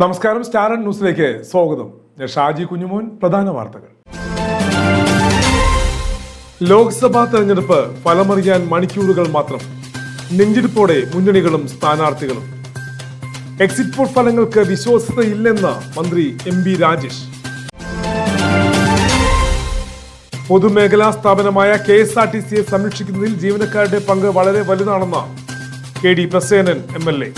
നമസ്കാരം സ്റ്റാർ ന്യൂസിലേക്ക് സ്വാഗതം. ഞാൻ ഷാജി കുഞ്ഞുമോൻ പ്രധാന വാർത്തകൾ. ലോക്സഭാ തെരഞ്ഞെടുപ്പ് ഫലമറിയാൻ മണിക്കൂറുകൾ മാത്രം. നെഞ്ചിടിപ്പോടെ മുന്നണികളും സ്ഥാനാർത്ഥികളും. എക്സിറ്റ് പോൾ ഫലങ്ങൾക്ക് വിശ്വാസ്യതയില്ലെന്ന് മന്ത്രി എം ബി രാജേഷ്. പൊതുമേഖലാ സ്ഥാപനമായ കെ എസ് ആർ ടി സിയെ സംരക്ഷിക്കുന്നതിൽ ജീവനക്കാരുടെ പങ്ക് വളരെ വലുതാണെന്ന് K D Prasenan M L A.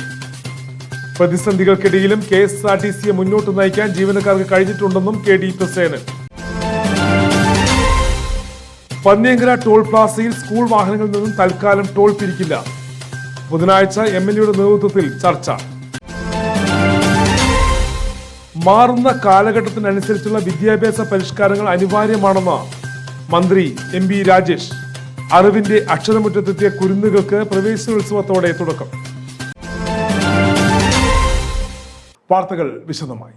പ്രതിസന്ധികൾക്കിടയിലും K S R T സിയെ മുന്നോട്ട് നയിക്കാൻ ജീവനക്കാർക്ക് കഴിഞ്ഞിട്ടുണ്ടെന്നും K D Prasenan. Panniyankara toll പ്ലാസയിൽ school വാഹനങ്ങളിൽ നിന്നും തൽക്കാലം ടോൾ പിരിക്കില്ല. ബുധനാഴ്ച എം എൽ എയുടെ നേതൃത്വത്തിൽ ചർച്ച. മാറുന്ന കാലഘട്ടത്തിനനുസരിച്ചുള്ള വിദ്യാഭ്യാസ പരിഷ്കാരങ്ങൾ അനിവാര്യമാണെന്ന് മന്ത്രി എം ബി രാജേഷ്. അറിവിന്റെ അക്ഷരമുറ്റത്തെത്തിയ കുരുന്നുകൾക്ക് പ്രവേശനോത്സവത്തോടെ തുടക്കം. വാർത്തകൾ വിശദമായി.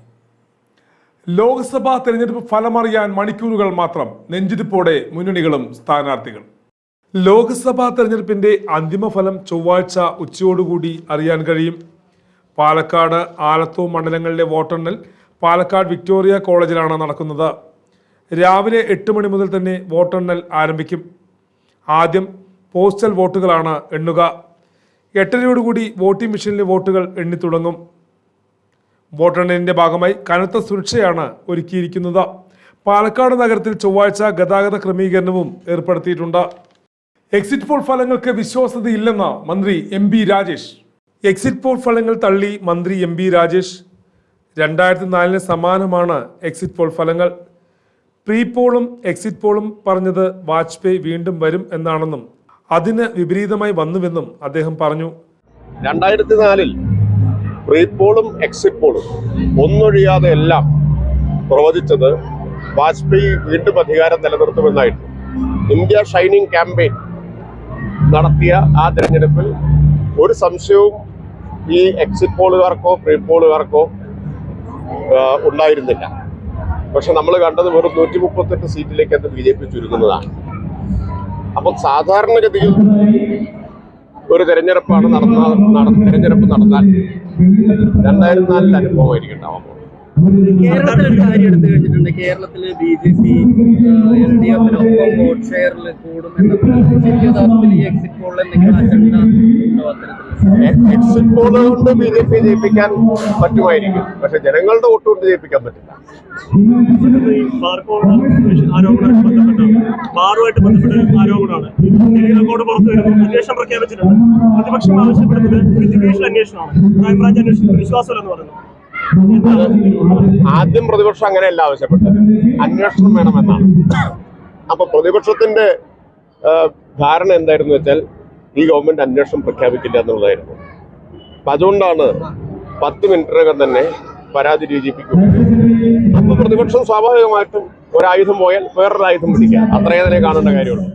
ലോക്സഭാ തെരഞ്ഞെടുപ്പ് ഫലമറിയാൻ മണിക്കൂറുകൾ മാത്രം നെഞ്ചിരിപ്പോടെ മുന്നണികളും സ്ഥാനാർത്ഥികളും. ലോക്സഭാ തെരഞ്ഞെടുപ്പിന്റെ അന്തിമ ഫലം ചൊവ്വാഴ്ച ഉച്ചയോടുകൂടി അറിയാൻ കഴിയും. പാലക്കാട് ആലത്തൂർ മണ്ഡലങ്ങളിലെ വോട്ടെണ്ണൽ പാലക്കാട് വിക്ടോറിയ കോളേജിലാണ് നടക്കുന്നത്. രാവിലെ എട്ട് മണി മുതൽ തന്നെ വോട്ടെണ്ണൽ ആരംഭിക്കും. ആദ്യം പോസ്റ്റൽ വോട്ടുകളാണ് എണ്ണുക. എട്ടരയോടുകൂടി വോട്ടിംഗ് മെഷീനിലെ വോട്ടുകൾ എണ്ണിത്തുടങ്ങും വോട്ടെണ്ണലിന്റെ ഭാഗമായി കനത്ത സുരക്ഷയാണ് ഒരുക്കിയിരിക്കുന്നത്. പാലക്കാട് നഗരത്തിൽ ചൊവ്വാഴ്ച ഗതാഗത ക്രമീകരണവും ഏർപ്പെടുത്തിയിട്ടുണ്ട്. എക്സിറ്റ് പോൾ ഫലങ്ങൾക്ക് വിശ്വാസ്യതയില്ലെന്ന് മന്ത്രി M B Rajesh. Exit poll ഫലങ്ങൾ തള്ളി മന്ത്രി എം ബി രാജേഷ്. രണ്ടായിരത്തി നാലിന് സമാനമാണ് എക്സിറ്റ് പോൾ ഫലങ്ങൾ. പ്രീ പോളും എക്സിറ്റ് പോളും പറഞ്ഞത് വാജ്പേയി വീണ്ടും വരും എന്നാണെന്നും അതിന് വിപരീതമായി വന്നുവെന്നും അദ്ദേഹം പറഞ്ഞു. രണ്ടായിരത്തി നാലിൽ പ്രീ പോളും എക്സിറ്റ് പോളും ഒന്നൊഴിയാതെ എല്ലാം പ്രവചിച്ചത് വാജ്പേയി വീണ്ടും അധികാരം നിലനിർത്തുമെന്നായിരുന്നു. ഇന്ത്യ ഷൈനിങ് ക്യാമ്പയിൻ നടത്തിയ ആ തെരഞ്ഞെടുപ്പിൽ ഒരു സംശയവും ഈ എക്സിറ്റ് പോളുകാർക്കോ പ്രീ പോളുകാർക്കോ ഉണ്ടായിരുന്നില്ല. പക്ഷെ നമ്മൾ കണ്ടത് വെറും നൂറ്റി മുപ്പത്തെട്ട് സീറ്റിലേക്ക് അത് ബി ജെ പി ചുരുങ്ങുന്നതാണ്. അപ്പം സാധാരണഗതിയിൽ ഒരു തെരഞ്ഞെടുപ്പാണ് നടന്ന നട- തെരഞ്ഞെടുപ്പ് നടന്നാൽ രണ്ടായിരത്തി നാലിൽ അനുഭവമായിരിക്കും ഉണ്ടാവാൻ കേരളത്തിൽ ഒരു കാര്യം എടുത്തു കഴിഞ്ഞിട്ടുണ്ട്. കേരളത്തിൽ B J P L D എഫിനൊപ്പം vote ഷെയറിൽ കൂടും ഈ എക്സിറ്റ് പോളിൽ എന്തെങ്കിലും അജണ്ട ഉണ്ടോ എക്സിറ്റ് പോൾ കൊണ്ട് ബി ജെ പി ജയിപ്പിക്കാൻ പറ്റുമായിരിക്കും. പക്ഷെ ജനങ്ങളുടെ വോട്ട് കൊണ്ട് ജയിപ്പിക്കാൻ പറ്റില്ല. ആരോപണമായിട്ട് ബന്ധപ്പെട്ട ബാറുമായിട്ട് ബന്ധപ്പെട്ട ആരോപണമാണ്. റെക്കോർഡ് പുറത്തു വരുന്നു അന്വേഷണം പ്രഖ്യാപിച്ചിട്ടുണ്ട്. പ്രതിപക്ഷം ആവശ്യപ്പെടുന്നത് ഒരു ജുഡീഷ്യൽ അന്വേഷണമാണ്. ക്രൈംബ്രാഞ്ച് അന്വേഷണത്തിൽ വിശ്വാസമില്ലെന്ന് പറയുന്നു. ആദ്യം പ്രതിപക്ഷം അങ്ങനെയല്ല ആവശ്യപ്പെട്ടത്. അന്വേഷണം വേണമെന്നാണ്. അപ്പൊ പ്രതിപക്ഷത്തിന്റെ ധാരണ എന്തായിരുന്നു വെച്ചാൽ ഈ ഗവൺമെന്റ് അന്വേഷണം പ്രഖ്യാപിക്കില്ല എന്നുള്ളതായിരുന്നു. അപ്പൊ അതുകൊണ്ടാണ് പത്ത് മിനിറ്റിനകം തന്നെ പരാതി രചിപ്പിക്കുന്നത് അപ്പൊ പ്രതിപക്ഷം സ്വാഭാവികമായിട്ടും ഒരായുധം പോയാൽ വേറൊരു ആയുധം പിടിക്കാം. അത്രയേ തന്നെ കാണേണ്ട കാര്യമുള്ളൂ.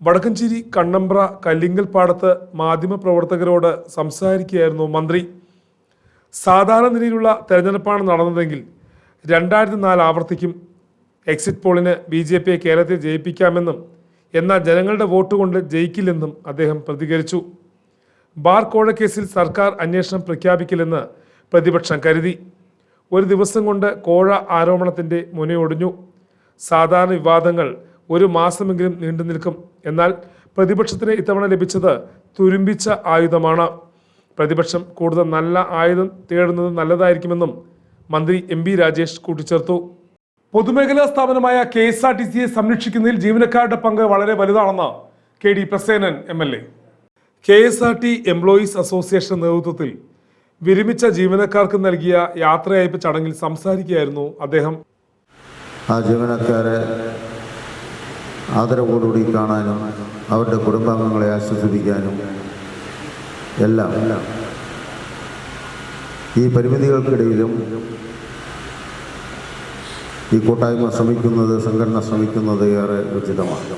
വടക്കഞ്ചേരി കണ്ണമ്പ്ര കല്ലിങ്കൽ പാടത്ത് മാധ്യമപ്രവർത്തകരോട് സംസാരിക്കുകയായിരുന്നു മന്ത്രി. സാധാരണ നിലയിലുള്ള തെരഞ്ഞെടുപ്പാണ് നടന്നതെങ്കിൽ രണ്ടായിരത്തി നാല് ആവർത്തിക്കും എക്സിറ്റ് പോളിന് ബി ജെ പിയെ കേരളത്തിൽ ജയിപ്പിക്കാമെന്നും എന്നാൽ ജനങ്ങളുടെ വോട്ട് കൊണ്ട് ജയിക്കില്ലെന്നും അദ്ദേഹം പ്രതികരിച്ചു. ബാർ കോഴക്കേസിൽ സർക്കാർ അന്വേഷണം പ്രഖ്യാപിക്കില്ലെന്ന് പ്രതിപക്ഷം കരുതി. ഒരു ദിവസം കൊണ്ട് കോഴ ആരോപണത്തിന്റെ മുനയൊടിഞ്ഞു സാധാരണ വിവാദങ്ങൾ ഒരു മാസമെങ്കിലും നീണ്ടു നിൽക്കും എന്നാൽ പ്രതിപക്ഷത്തിന് ഇത്തവണ ലഭിച്ചത് തുരുമ്പിച്ച ആയുധമാണ്. പ്രതിപക്ഷം കൂടുതൽ നല്ല ആയുധം തേടുന്നത് നല്ലതായിരിക്കുമെന്നും മന്ത്രി എം ബി രാജേഷ് കൂട്ടിച്ചേർത്തു. പൊതുമേഖലാ സ്ഥാപനമായ കെ എസ് ആർ ടി സിയെ സംരക്ഷിക്കുന്നതിൽ ജീവനക്കാരുടെ പങ്ക് വളരെ വലുതാണെന്ന് K D Prasenan M L A. K S R T employees association നേതൃത്വത്തിൽ വിരമിച്ച ജീവനക്കാർക്ക് നൽകിയ യാത്രയയപ്പ് ചടങ്ങിൽ സംസാരിക്കുകയായിരുന്നു അദ്ദേഹം. ആ ജീവനക്കാരെ ആദരവോടുകൂടി കാണാനും അവരുടെ കുടുംബാംഗങ്ങളെ ആശ്വസിപ്പിക്കാനും എല്ലാം. ഈ പരിമിതികൾക്കിടയിലും ഈ കൂട്ടായ്മ ശ്രമിക്കുന്നത് സംഘടന ശ്രമിക്കുന്നത് ഏറെ ഉചിതമാണ്.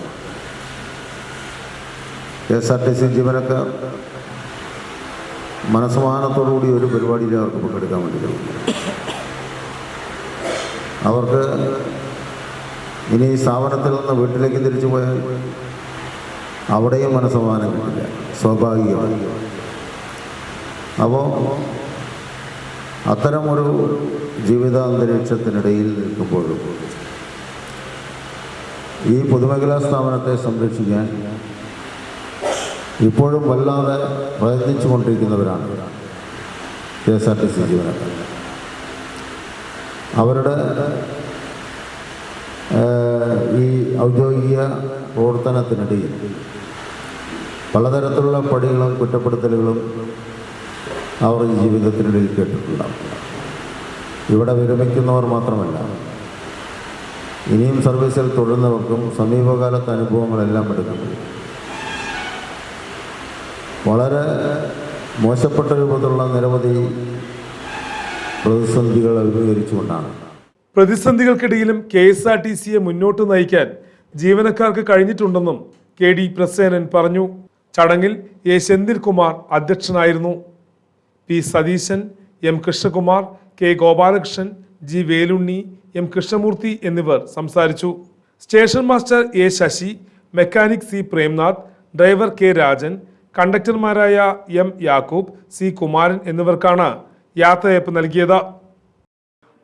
K S R T C ജീവനക്കാർ മനസ്സമാനത്തോടുകൂടി ഒരു പരിപാടിയിൽ അവർക്ക് പങ്കെടുക്കാൻ വേണ്ടി അവർക്ക് ഇനി സ്ഥാപനത്തിൽ നിന്ന് വീട്ടിലേക്ക് തിരിച്ചു പോയാൽ അവിടെയും മനസ്സമാനം കിട്ടില്ല. സ്വാഭാവികമാണ്. അപ്പോൾ അത്തരമൊരു ജീവിതാന്തരീക്ഷത്തിനിടയിൽ നിൽക്കുമ്പോഴും ഈ പൊതുമേഖലാ സ്ഥാപനത്തെ സംരക്ഷിക്കാൻ ഇപ്പോഴും വല്ലാതെ പ്രയത്നിച്ചു കൊണ്ടിരിക്കുന്നവരാണ് K S R T C ജീവനക്കാർ. അവരുടെ ഈ ഔദ്യോഗിക പ്രവർത്തനത്തിനിടയിൽ പലതരത്തിലുള്ള പടികളും കുറ്റപ്പെടുത്തലുകളും അവർ ഈ ജീവിതത്തിനിടയിൽ കേട്ടിട്ടുണ്ടാവും. ഇവിടെ വിരമിക്കുന്നവർ മാത്രമല്ല ഇനിയും സർവീസിൽ തുടരുന്നവർക്കും സമീപകാലത്തെ അനുഭവങ്ങളെല്ലാം എടുക്കുന്നു വളരെ മോശപ്പെട്ട രൂപത്തിലുള്ള നിരവധി പ്രതിസന്ധികൾ അഭിമുഖീകരിച്ചുകൊണ്ടാണ്. പ്രതിസന്ധികൾക്കിടയിലും കെ എസ് ആർ ടി സിയെ മുന്നോട്ട് നയിക്കാൻ ജീവനക്കാർക്ക് കഴിഞ്ഞിട്ടുണ്ടെന്നും കെ ഡി പ്രസേനൻ പറഞ്ഞു. ചടങ്ങിൽ എ സെന്തിൽകുമാർ അധ്യക്ഷനായിരുന്നു. P Satheesan M Krishnakumar K Gopalakrishnan G Velunni M Krishnamoorthy എന്നിവർ സംസാരിച്ചു. Station master A Sasi mechanic C Premnath driver K Rajan കണ്ടക്ടർമാരായ M Yakub C Kumaran എന്നിവർക്കാണ് യാത്രയപ്പ് നൽകിയത്.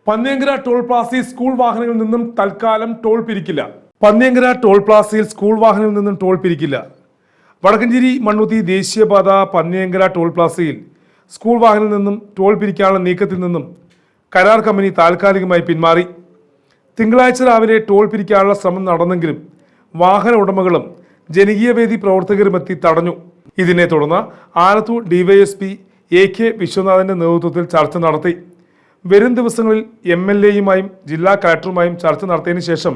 പന്നിയങ്കര ടോൾ പ്ലാസയിൽ സ്കൂൾ വാഹനങ്ങളിൽ നിന്നും തൽക്കാലം ടോൾ പിരിക്കില്ല. പന്നിയങ്കര ടോൾ പ്ലാസയിൽ സ്കൂൾ വാഹനങ്ങളിൽ നിന്നും ടോൾ പിരിക്കില്ല. വടക്കഞ്ചേരി മണ്ണുത്തി ദേശീയപാത പന്നിയങ്കര ടോൾ പ്ലാസയിൽ സ്കൂൾ വാഹനിൽ നിന്നും ടോൾ പിരിക്കാനുള്ള നീക്കത്തിൽ നിന്നും കരാർ കമ്പനി താൽക്കാലികമായി പിന്മാറി. തിങ്കളാഴ്ച രാവിലെ ടോൾ പിരിക്കാനുള്ള ശ്രമം നടന്നെങ്കിലും വാഹന ഉടമകളും ജനകീയ വേദി പ്രവർത്തകരും എത്തി തടഞ്ഞു. ഇതിനെ തുടർന്ന് ആലത്തൂർ ഡിവൈഎസ്പി എ കെ വിശ്വനാഥന്റെ നേതൃത്വത്തിൽ ചർച്ച നടത്തി. വരും ദിവസങ്ങളിൽ എം എൽ എയുമായും ജില്ലാ കളക്ടറുമായും ചർച്ച നടത്തിയതിനു ശേഷം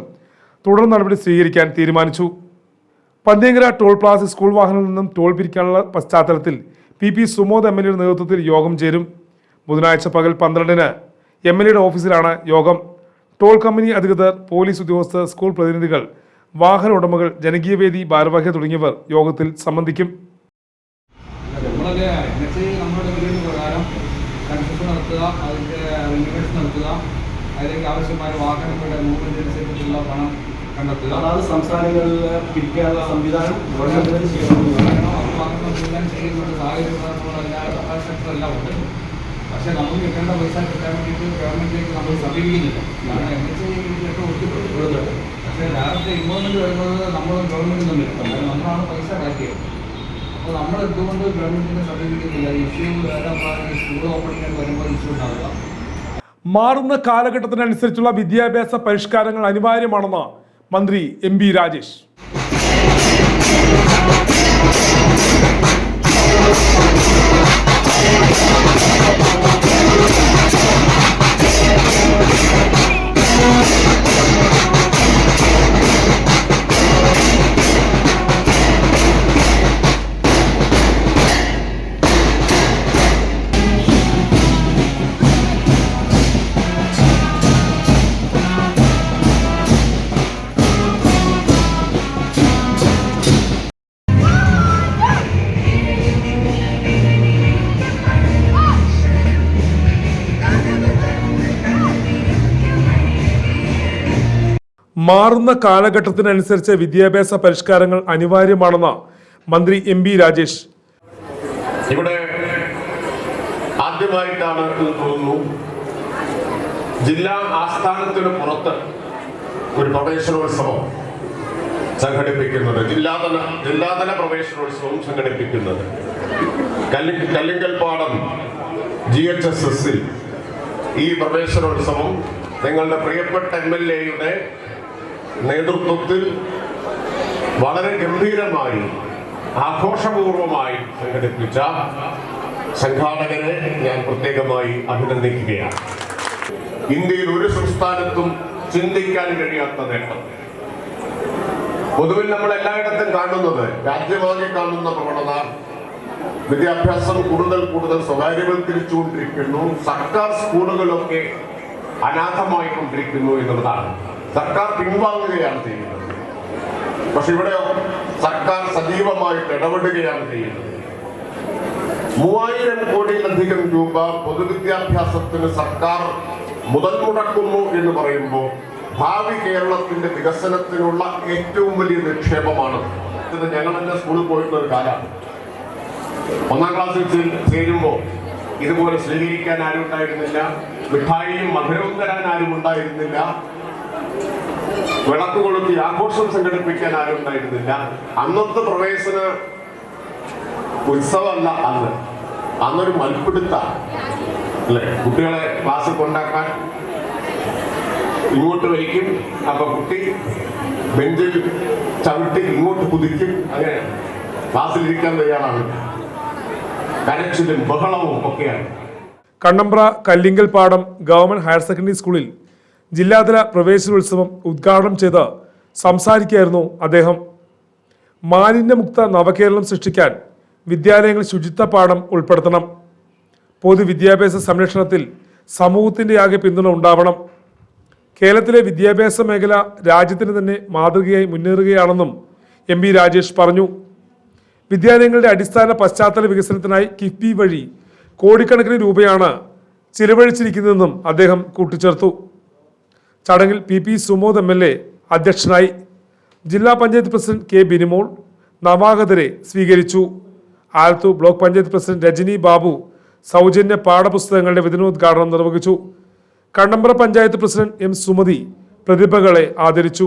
തുടർ നടപടി സ്വീകരിക്കാൻ തീരുമാനിച്ചു. പന്തിയങ്കര ടോൾ പ്ലാസ സ്കൂൾ വാഹനങ്ങളിൽ നിന്നും ടോൾ പിരിക്കാനുള്ള പശ്ചാത്തലത്തിൽ P P Sumod M L എയുടെ നേതൃത്വത്തിൽ യോഗം ചേരും. ബുധനാഴ്ച പകൽ പന്ത്രണ്ടിന് എം എൽ എയുടെ ഓഫീസിലാണ് യോഗം. ടോൾ കമ്പനി അധികൃതർ പോലീസ് ഉദ്യോഗസ്ഥർ സ്കൂൾ പ്രതിനിധികൾ വാഹന ഉടമകൾ ജനകീയവേദി ഭാരവാഹികൾ തുടങ്ങിയവർ യോഗത്തിൽ സംബന്ധിക്കും. അതിലേക്ക് ആവശ്യമായ വാഹനങ്ങളുടെ മൂവ്മെന്റ് അനുസരിച്ചിട്ടുള്ള പണം കണ്ടെത്തുക. അതാത് സംസ്ഥാനങ്ങളിൽ പിരിക്കാനുള്ള സംവിധാനം ഗവൺമെന്റിന് ചെയ്യണം. വാഹനം അത് ചെയ്യുന്ന ഒരു സാഹചര്യങ്ങളുള്ള എല്ലാ എല്ലാം ഉണ്ട്. പക്ഷേ നമുക്ക് കിട്ടേണ്ട പൈസ കിട്ടാൻ വേണ്ടിയിട്ട് ഗവൺമെന്റിലേക്ക് നമ്മൾ സമീപിക്കുന്നില്ല. കാരണം എൻ എച്ച് ഇതിലൊക്കെ ഒത്തിരി പക്ഷേ നേരത്തെ ഇൻവോൾവ്മെന്റ് വരുന്നത് നമ്മളും ഗവൺമെന്റിൽ നിന്ന് കാരണം നമ്മളാണ് പൈസ ചെയ്യുന്നത് അപ്പോൾ നമ്മൾ എന്തുകൊണ്ട് ഗവൺമെന്റിനെ സമീപിക്കുന്നില്ല? ഇഷ്യൂ വേറെ സ്കൂൾ ഓപ്പണിംഗ് വരുമ്പോൾ ഇഷ്യൂ ഉണ്ടാവുക. മാറുന്ന കാലഘട്ടത്തിനനുസരിച്ചുള്ള വിദ്യാഭ്യാസ പരിഷ്കാരങ്ങൾ അനിവാര്യമാണെന്ന് മന്ത്രി M B Rajesh. മാറുന്ന കാലഘട്ടത്തിനനുസരിച്ച് വിദ്യാഭ്യാസ പരിഷ്കാരങ്ങൾ അനിവാര്യമാണെന്ന് മന്ത്രി എം ബി രാജേഷ്. ഇവിടെ ആദ്യമായിട്ടാണ് തോന്നുന്നു. ജില്ലാ ആസ്ഥാനത്തിന് പുറത്ത് ഒരു പ്രവേശനോത്സവം സംഘടിപ്പിക്കുന്നത് ജില്ലാതല ജില്ലാതല പ്രവേശനോത്സവം സംഘടിപ്പിക്കുന്നത്. കല്ലി കല്ലിങ്കൽപ്പാടം ജി എച്ച് എസ് എസിൽ ഈ പ്രവേശനോത്സവം നിങ്ങളുടെ പ്രിയപ്പെട്ട എം എൽ എയുടെ നേതൃത്വത്തിൽ വളരെ ഗംഭീരമായി ആഘോഷപൂർവമായി സംഘടിപ്പിച്ച സംഘാടകരെ ഞാൻ പ്രത്യേകമായി അഭിനന്ദിക്കുകയാണ്. ഇന്ത്യയിൽ ഒരു സംസ്ഥാനത്തും ചിന്തിക്കാൻ കഴിയാത്ത നേട്ടം. പൊതുവിൽ നമ്മൾ എല്ലായിടത്തും കാണുന്നത് രാജ്യമാകെ കാണുന്ന പ്രവണത വിദ്യാഭ്യാസം കൂടുതൽ കൂടുതൽ സ്വകാര്യവൽക്കരിച്ചുകൊണ്ടിരിക്കുന്നു സർക്കാർ സ്കൂളുകളൊക്കെ അനാഥമായിക്കൊണ്ടിരിക്കുന്നു എന്നുള്ളതാണ്. സർക്കാർ പിൻവാങ്ങുകയാണ് ചെയ്യുന്നത്. പക്ഷെ ഇവിടെയോ സർക്കാർ സജീവമായിട്ട് ഇടപെടുകയാണ് ചെയ്യുന്നത്. മൂവായിരം കോടിയിലധികം രൂപ പൊതുവിദ്യാഭ്യാസത്തിന് സർക്കാർ മുതൽ മുടക്കുന്നു എന്ന് പറയുമ്പോൾ ഭാവി കേരളത്തിന്റെ വികസനത്തിനുള്ള ഏറ്റവും വലിയ നിക്ഷേപമാണ്. ഇത് ഞങ്ങൾ തന്നെ സ്കൂളിൽ പോയിട്ടുള്ള ഒരു കാലമാണ്. ഒന്നാം ക്ലാസ്സിൽ ചേരുമ്പോൾ ഇതുപോലെ സ്വീകരിക്കാൻ ആരും ഉണ്ടായിരുന്നില്ല മിഠായിയും മധുരവും തരാൻ ആരും ഉണ്ടായിരുന്നില്ല വിളക്ക് കൊളുത്തി ആഘോഷം സംഘടിപ്പിക്കാൻ ആരും ഉണ്ടായിരുന്നില്ല. അന്നത്തെ പ്രവേശന ഉത്സവമല്ല അന്ന്. അന്നൊരു മൽപ്പിടുത്ത അല്ലെ? കുട്ടികളെ ക്ലാസ്സിൽ കൊണ്ടാക്കാൻ ഇങ്ങോട്ട് വരിക്കും അപ്പൊ കുട്ടി ബെഞ്ചിൽ ചവിട്ടി ഇങ്ങോട്ട് കുതിക്കും. അങ്ങനെ ക്ലാസ്സിലിരിക്കാൻ തയ്യാറാണ്. കരച്ചിലും ബഹളവും ഒക്കെയാണ്. കണ്ണമ്പ്ര കല്ലിങ്കൽ പാടം ഗവൺമെന്റ് ഹയർ സെക്കൻഡറി സ്കൂളിൽ ജില്ലാതല പ്രവേശനോത്സവം ഉദ്ഘാടനം ചെയ്ത് സംസാരിക്കുകയായിരുന്നു അദ്ദേഹം. മാലിന്യമുക്ത നവകേരളം സൃഷ്ടിക്കാൻ വിദ്യാലയങ്ങളിൽ ശുചിത്വ പാഠം ഉൾപ്പെടുത്തണം. പൊതുവിദ്യാഭ്യാസ സംരക്ഷണത്തിൽ സമൂഹത്തിന്റെ ആകെ പിന്തുണ ഉണ്ടാവണം. കേരളത്തിലെ വിദ്യാഭ്യാസ മേഖല രാജ്യത്തിന് തന്നെ മാതൃകയായി മുന്നേറുകയാണെന്നും എം ബി രാജേഷ് പറഞ്ഞു. വിദ്യാലയങ്ങളുടെ അടിസ്ഥാന പശ്ചാത്തല വികസനത്തിനായി കിഫ്ബി വഴി കോടിക്കണക്കിന് രൂപയാണ് ചിലവഴിച്ചിരിക്കുന്നതെന്നും അദ്ദേഹം കൂട്ടിച്ചേർത്തു. ചടങ്ങിൽ P P Sumod M L A അധ്യക്ഷനായി ജില്ലാ പഞ്ചായത്ത് പ്രസിഡന്റ് കെ ബിനിമോൾ നവാഗതരെ സ്വീകരിച്ചു. ആലത്തു ബ്ലോക്ക് പഞ്ചായത്ത് പ്രസിഡന്റ് രജനി ബാബു സൗജന്യ പാഠപുസ്തകങ്ങളുടെ വിതരണോദ്ഘാടനം നിർവഹിച്ചു. കണ്ണമ്പ്ര പഞ്ചായത്ത് പ്രസിഡന്റ് എം സുമതി പ്രതിഭകളെ ആദരിച്ചു.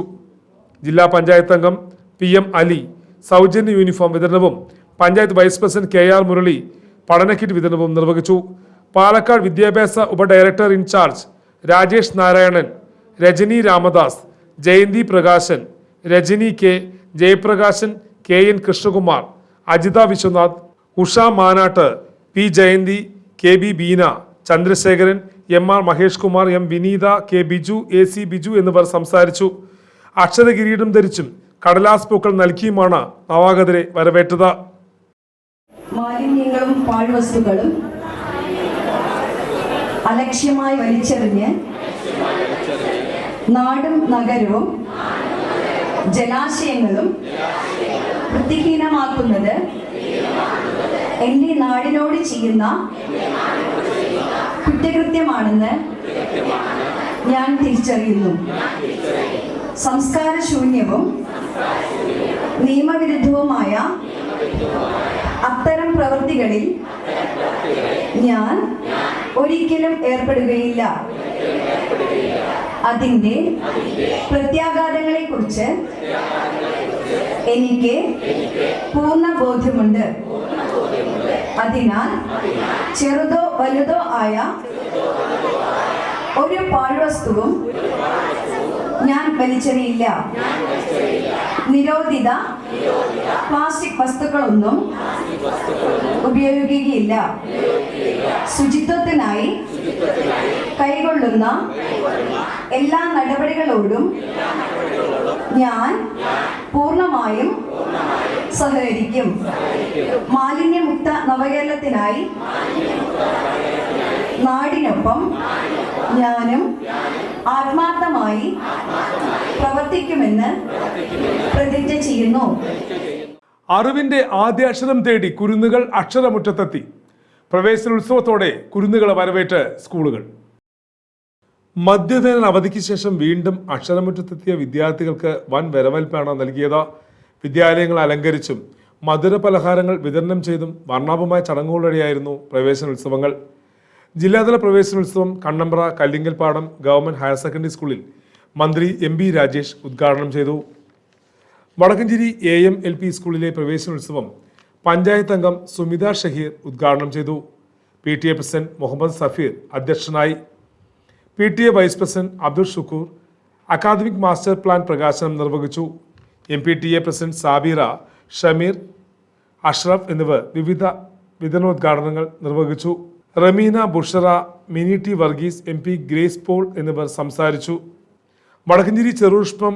ജില്ലാ പഞ്ചായത്ത് അംഗം പി എം അലി സൗജന്യ യൂണിഫോം വിതരണവും panchayat vice president K R Murali പഠന കിറ്റ് വിതരണവും നിർവഹിച്ചു. പാലക്കാട് വിദ്യാഭ്യാസ ഉപഡയറക്ടർ in charge Rajesh Narayanan Rajani Ramadas Jayanthi Prakashan Rajani K Jayaprakashan K N Krishnakumar Ajitha Viswanath Usha Manattu P Jayanthi K B Beena Chandrasekharan M R Mahesh Kumar M Vineetha K Biju A C Biju എന്നിവർ സംസാരിച്ചു. അക്ഷര കിരീടം ധരിച്ചും കടലാസ് പൂക്കൾ നൽകിയുമാണ് നവാഗതരെ വരവേറ്റത്. മാലിന്യങ്ങളും അലക്ഷ്യമായി വലിച്ചെറിഞ്ഞ് നാടും നഗരവും ജലാശയങ്ങളും വൃത്തിഹീനമാക്കുന്നത് എന്റെ നാടിനോട് ചെയ്യുന്ന കുറ്റകൃത്യമാണെന്ന് ഞാൻ തിരിച്ചറിയുന്നു. സംസ്കാരശൂന്യവും നിയമവിരുദ്ധവുമായ അത്തരം പ്രവൃത്തികളിൽ ഞാൻ ഒരിക്കലും ഏർപ്പെടുകയില്ല. അതിന്റെ പ്രത്യാഘാതങ്ങളെ കുറിച്ച് എനിക്ക് പൂർണ ബോധ്യമുണ്ട്. അതിനാൽ ചെറുതോ വലുതോ ആയ ഒരു പാഴ്വസ്തുവും ഞാൻ വലിച്ചെറിയില്ല. നിരോധിത പ്ലാസ്റ്റിക് വസ്തുക്കളൊന്നും ഉപയോഗിക്കുകയില്ല. ശുചിത്വത്തിനായി കൈകൊള്ളുന്ന എല്ലാ നടപടികളോടും ഞാൻ പൂർണമായും സഹകരിക്കും. മാലിന്യമുക്ത നവകേരളത്തിനായി നാടിനൊപ്പം ഞാനും ആത്മാർത്ഥമായി പ്രവർത്തിക്കുമെന്ന് പ്രതിജ്ഞ ചെയ്യുന്നു. അറിവിന്റെ ആദ്യാക്ഷരം തേടി കുരുന്നുകൾ അക്ഷരമുറ്റത്തെത്തി. പ്രവേശനോത്സവത്തോടെ കുരുന്നുകളെ വരവേറ്റ് സ്കൂളുകൾ. മധ്യവേനൽ അവധിക്ക് ശേഷം വീണ്ടും അക്ഷരമുറ്റത്തെത്തിയ വിദ്യാർത്ഥികൾക്ക് വൻ വരവേൽപ്പാണ് നൽകിയത്. വിദ്യാലയങ്ങൾ അലങ്കരിച്ചും മധുര പലഹാരങ്ങൾ വിതരണം ചെയ്തും വർണാഭമായ ചടങ്ങുകളോടെയായിരുന്നു പ്രവേശനോത്സവങ്ങൾ. ജില്ലാതല പ്രവേശനോത്സവം Kannambra Kallinkalpadam government higher secondary സ്കൂളിൽ മന്ത്രി എം ബി രാജേഷ് ഉദ്ഘാടനം ചെയ്തു. Vadakkencherry A M L P സ്കൂളിലെ പ്രവേശനോത്സവം പഞ്ചായത്ത് അംഗം സുമിത ഷഹീർ ഉദ്ഘാടനം ചെയ്തു. P T A president Muhammad Safeer അധ്യക്ഷനായി. P T A vice president Abdul Shukkur academic master plan പ്രകാശനം നിർവഹിച്ചു. M P T A president Sabira Shameer Ashraf എന്നിവർ വിവിധ വിതരണോദ്ഘാടനങ്ങൾ നിർവഹിച്ചു. Ramina Bushra Mini T Varghese M P Grace Paul എന്നിവർ സംസാരിച്ചു. Vadakkencherry Cherupushpam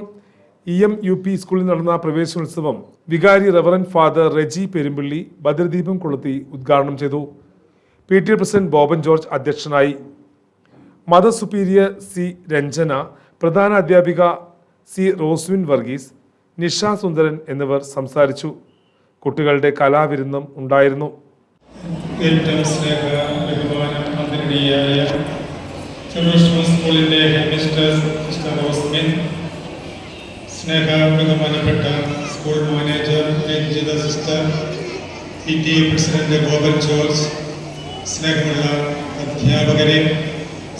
E M U P school നടന്ന പ്രവേശനോത്സവം വികാരി റവറൻ ഫാദർ റെജി പെരുമ്പിള്ളി ഭദ്രദീപം കൊളുത്തി ഉദ്ഘാടനം ചെയ്തു. P T president Boban George അധ്യക്ഷനായി. മദർ സുപ്പീരിയർ സി രഞ്ജന പ്രധാന അധ്യാപിക സി റോസ്വിൻ വർഗീസ് നിഷ സുന്ദരൻ എന്നിവർ സംസാരിച്ചു. കുട്ടികളുടെ കലാവിരുന്നും ഉണ്ടായിരുന്നു. ഏറ്റവും സ്നേഹ ആദരണീയായ ചെറുഷ്മ സ്കൂളിന്റെ ഹെഡ് മിസ്റ്റർ സിസ്റ്റർ റോസ്മിൻ സ്നേഹ ബഹുമാനപ്പെട്ട school manager Ranjitha sister P T president Gopan George സ്നേഹമുള്ള അധ്യാപകരെ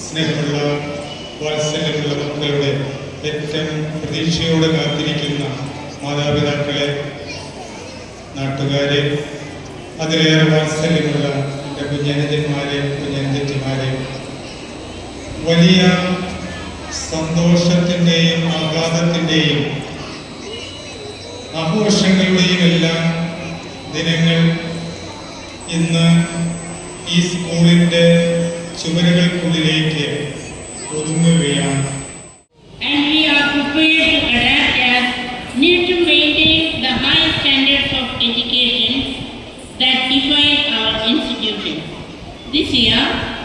സ്നേഹമുള്ള വാത്സല്യമുള്ള മക്കളുടെ ഏറ്റവും പ്രതീക്ഷയോടെ കാത്തിരിക്കുന്ന മാതാപിതാക്കളെ നാട്ടുകാരെ അതിലേറെ വാത്സല്യമുള്ള എന്റെ കുഞ്ഞനുജന്മാരെ കുഞ്ഞനുജന്മാരെ വലിയ സന്തോഷത്തിന്റെയും ആഹ്ലാദത്തിന്റെയും ആഘോഷങ്ങളുടെയും എല്ലാം ദിനങ്ങൾ ഇന്ന് ഈ സ്കൂളിന്റെ ചുമരുകൾക്കുള്ളിലേക്ക് ഒതുങ്ങുകയാണ് Yeah.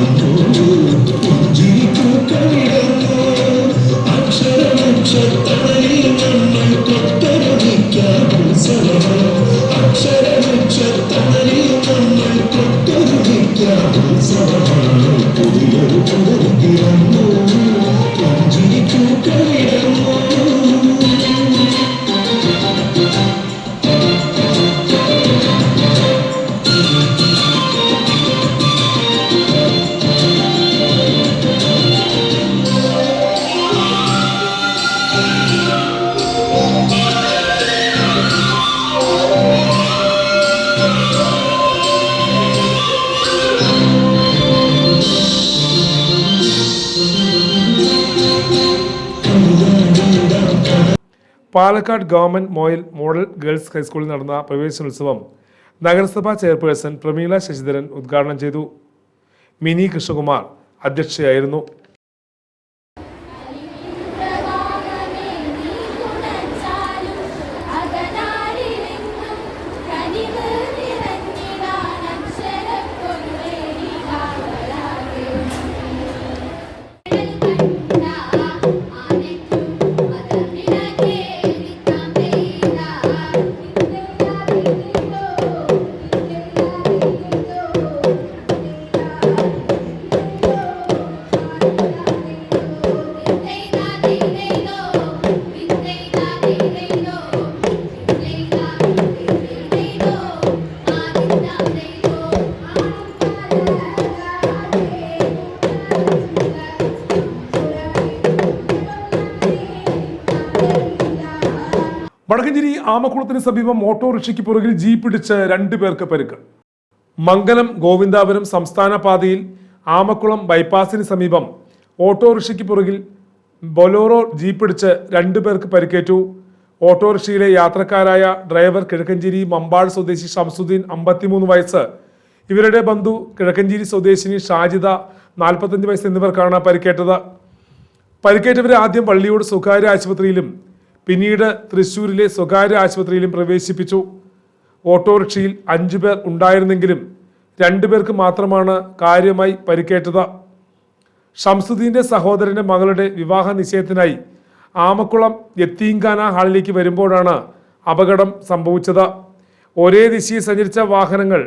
muito Palakkad government Moyan model girls ഹൈസ്കൂളിൽ നടന്ന പ്രവേശനോത്സവം നഗരസഭാ ചെയർപേഴ്സൺ പ്രമീള ശശിധരൻ ഉദ്ഘാടനം ചെയ്തു. മിനി കൃഷ്ണകുമാർ അധ്യക്ഷയായിരുന്നു. വടക്കഞ്ചേരി സമീപം ഓട്ടോറിക്ഷയ്ക്ക് പുറകിൽ ജീപ്പ് ഇടിച്ച് രണ്ടു പേർക്ക് പരുക്ക്. മംഗലം ഗോവിന്ദാപുരം സംസ്ഥാന പാതയിൽ ആമക്കുളം ബൈപ്പാസിന് സമീപം ഓട്ടോറിക്ഷയ്ക്ക് പുറകിൽ ബൊലോറോ ജീപ്പിടിച്ച് രണ്ടു പേർക്ക് പരിക്കേറ്റു. ഓട്ടോറിക്ഷയിലെ യാത്രക്കാരായ ഡ്രൈവർ കിഴക്കഞ്ചേരി മമ്പാട് സ്വദേശി ഷംസുദ്ദീൻ അമ്പത്തിമൂന്ന് വയസ്സ് ഇവരുടെ ബന്ധു കിഴക്കഞ്ചേരി സ്വദേശിനി ഷാജിദ നാൽപ്പത്തഞ്ച് വയസ്സ് എന്നിവർക്കാണ് പരിക്കേറ്റത്. പരിക്കേറ്റവരെ ആദ്യം പള്ളിയോട് സ്വകാര്യ ആശുപത്രിയിലും പിന്നീട് തൃശൂരിലെ സ്വകാര്യ ആശുപത്രിയിലും പ്രവേശിപ്പിച്ചു. ഓട്ടോറിക്ഷയിൽ അഞ്ചു പേർ ഉണ്ടായിരുന്നെങ്കിലും രണ്ടുപേർക്ക് മാത്രമാണ് കാര്യമായി പരിക്കേറ്റത്. ഷംസുദ്ദീന്റെ സഹോദരന്റെ മകളുടെ വിവാഹ നിശ്ചയത്തിനായി ആമക്കുളം യത്തീങ്കാന ഹാളിലേക്ക് വരുമ്പോഴാണ് അപകടം സംഭവിച്ചത്. ഒരേ ദിശയിൽ സഞ്ചരിച്ച വാഹനങ്ങൾ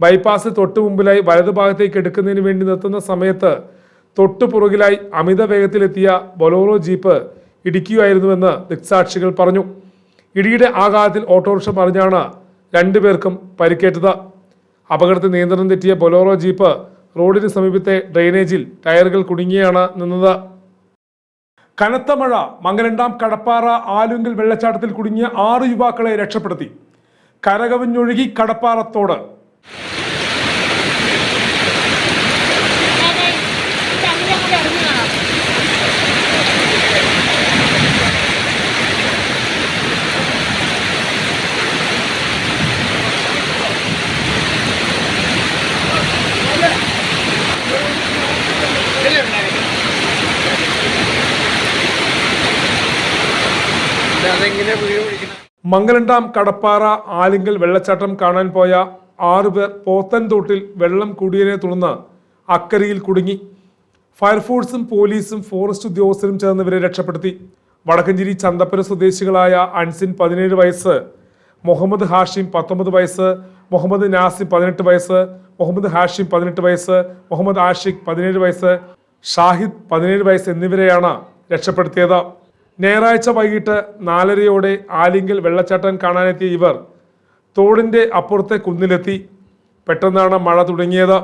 ബൈപ്പാസ് തൊട്ടു മുമ്പിലായി വലതുഭാഗത്തേക്ക് എടുക്കുന്നതിന് വേണ്ടി നിർത്തുന്ന സമയത്ത് തൊട്ടു പുറകിലായി അമിത വേഗത്തിലെത്തിയ ബൊലോറോ ജീപ്പ് ഇടിക്കുകയായിരുന്നുവെന്ന് ദൃക്സാക്ഷികൾ പറഞ്ഞു. ഇടിയുടെ ആഘാതത്തിൽ ഓട്ടോറിക്ഷ മറിഞ്ഞാണ് രണ്ടുപേർക്കും പരിക്കേറ്റത്. അപകടത്തിൽ നിയന്ത്രണം തെറ്റിയ ബൊലോറോ ജീപ്പ് റോഡിന് സമീപത്തെ ഡ്രെയിനേജിൽ ടയറുകൾ കുടുങ്ങിയാണ് നിന്നത്. കനത്ത മഴ മംഗലണ്ടാം കടപ്പാറ ആലുങ്കൽ വെള്ളച്ചാട്ടത്തിൽ കുടുങ്ങിയ ആറ് യുവാക്കളെ രക്ഷപ്പെടുത്തി. കരകവിഞ്ഞൊഴുകി കടപ്പാറത്തോട്. മംഗലണ്ടാം കടപ്പാറ ആലിങ്കൽ വെള്ളച്ചാട്ടം കാണാൻ പോയ ആറുപേർ പോത്തൻതോട്ടിൽ വെള്ളം കൂടിയതിനെ തുടർന്ന് അക്കരയിൽ കുടുങ്ങി. ഫയർഫോഴ്സും പോലീസും ഫോറസ്റ്റ് ഉദ്യോഗസ്ഥരും ചേർന്ന് ഇവരെ രക്ഷപ്പെടുത്തി. വടക്കഞ്ചേരി ചന്തപ്പുര സ്വദേശികളായ അൻസിൻ പതിനേഴ് വയസ്സ് മുഹമ്മദ് ഹാഷിം പത്തൊമ്പത് വയസ്സ് മുഹമ്മദ് നാസിം പതിനെട്ട് വയസ്സ് മുഹമ്മദ് ഹാഷിം പതിനെട്ട് വയസ്സ് മുഹമ്മദ് ആഷിഖ് പതിനേഴ് വയസ്സ് ഷാഹിദ് പതിനേഴ് വയസ്സ് എന്നിവരെയാണ് രക്ഷപ്പെടുത്തിയത്. ഞായറാഴ്ച വൈകിട്ട് നാലരയോടെ ആലിങ്കിൽ വെള്ളച്ചാട്ടം കാണാനെത്തിയ ഇവർ തോടിന്റെ അപ്പുറത്തെ കുന്നിലെത്തി. പെട്ടെന്നാണ് മഴ തുടങ്ങിയത്.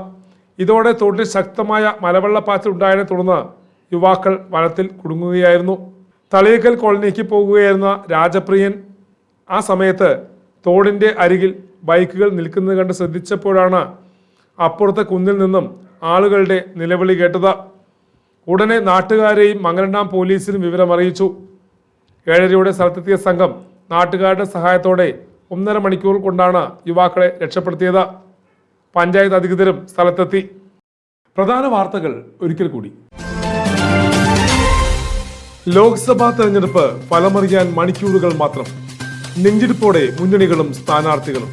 ഇതോടെ തോട്ടിൽ ശക്തമായ മലവെള്ളപ്പാച്ചിൽ ഉണ്ടായതിനെ തുടർന്ന് യുവാക്കൾ വനത്തിൽ കുടുങ്ങുകയായിരുന്നു. തളിയക്കൽ കോളനിക്ക് പോകുകയായിരുന്ന രാജപ്രിയൻ ആ സമയത്ത് തോടിന്റെ അരികിൽ ബൈക്കുകൾ നിൽക്കുന്നത് കണ്ട് ശ്രദ്ധിച്ചപ്പോഴാണ് അപ്പുറത്തെ കുന്നിൽ നിന്നും ആളുകളുടെ നിലവിളി കേട്ടത്. ഉടനെ നാട്ടുകാരെയും മംഗലണ്ടാം പോലീസിനും വിവരം അറിയിച്ചു. ഏഴരയോടെ സ്ഥലത്തെത്തിയ സംഘം നാട്ടുകാരുടെ സഹായത്തോടെ ഒന്നര മണിക്കൂർ കൊണ്ടാണ് യുവാക്കളെ രക്ഷപ്പെടുത്തിയത്. പഞ്ചായത്ത് അധികൃതരും സ്ഥലത്തെത്തി. പ്രധാന വാർത്തകൾ ഒരിക്കൽ കൂടി. ലോക്സഭാ തെരഞ്ഞെടുപ്പ് ഫലമറിയാൻ മണിക്കൂറുകൾ മാത്രം. നെഞ്ചിടിപ്പോടെ മുന്നണികളും സ്ഥാനാർത്ഥികളും.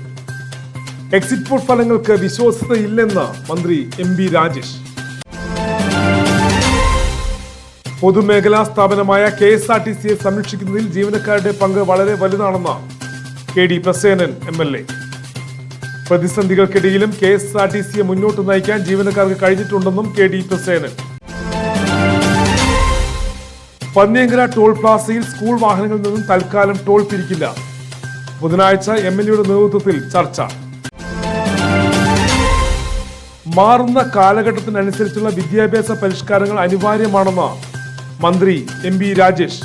എക്സിറ്റ് പോൾ ഫലങ്ങൾക്ക് വിശ്വാസ്യതയില്ലെന്ന് മന്ത്രി എം ബി രാജേഷ്. പൊതുമേഖലാ സ്ഥാപനമായ കെ എസ് ആർ ടി സിയെ സംരക്ഷിക്കുന്നതിൽ ജീവനക്കാരുടെ പങ്ക് വളരെ വലുതാണെന്ന് K D Prasenan M L A. പ്രതിസന്ധികൾക്കിടയിലും K S R T സിയെ മുന്നോട്ട് നയിക്കാൻ ജീവനക്കാർക്ക് കഴിഞ്ഞിട്ടുണ്ടെന്നും K D Prasenan. Panniyankara toll പ്ലാസയിൽ school വാഹനങ്ങളിൽ നിന്നും തൽക്കാലം ടോൾ പിരിക്കില്ല. ബുധനാഴ്ച എം എൽ എയുടെ നേതൃത്വത്തിൽ ചർച്ച. മാറുന്ന കാലഘട്ടത്തിനനുസരിച്ചുള്ള വിദ്യാഭ്യാസ പരിഷ്കാരങ്ങൾ അനിവാര്യമാണെന്ന് മന്ത്രി എം ബി രാജേഷ്.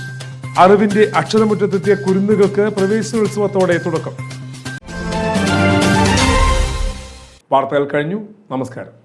അറിവിന്റെ അക്ഷരമുറ്റത്തെത്തിയ കുരുന്നുകൾക്ക് പ്രവേശനോത്സവത്തോടെ തുടക്കം. വാർത്തകൾ കഴിഞ്ഞു. നമസ്കാരം.